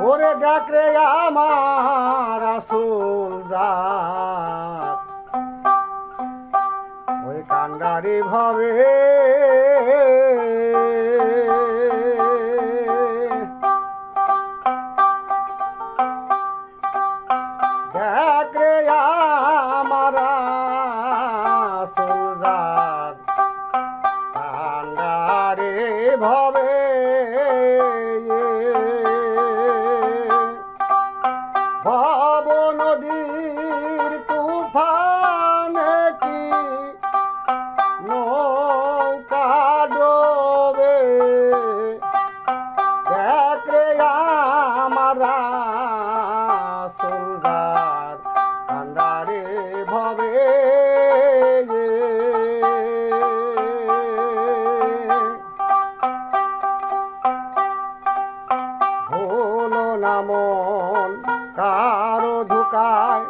ওরে ডাকরে আমার আসল ওই কান্ডারি ভাবে না কারও ধুকায়।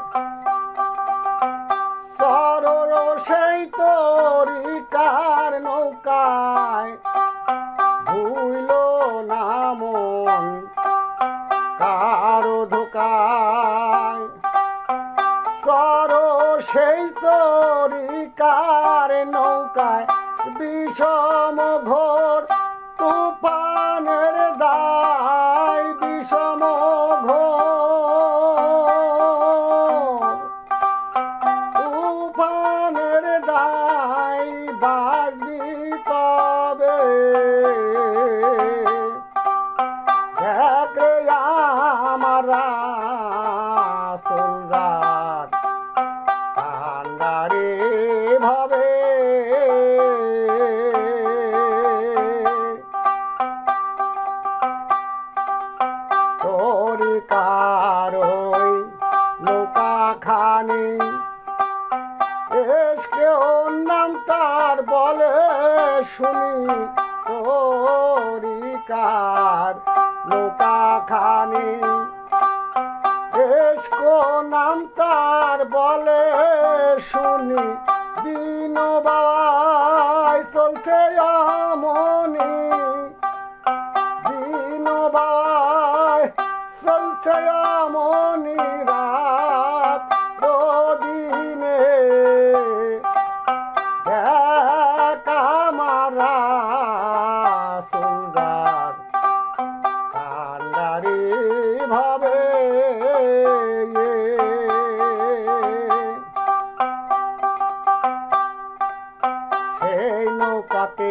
সরর সেই তরিকার নৌকায়। ভুইল না কারও ধোকায়। সর সেই তরিকার নৌকায় বিষম ঘোর সুলজার কান্ডারে ভাবে। তোরি কারই নৌকা খানি ওর নাম তার বলে শুনি। তোরি কার নৌকা খানি নাম কার বলে শুনি, বিনোবাই চলছে আমনি। বিনোবাই চলছে আমনি রাত দিনে কামারা সুজার কান্ডারি ভাবে রাতে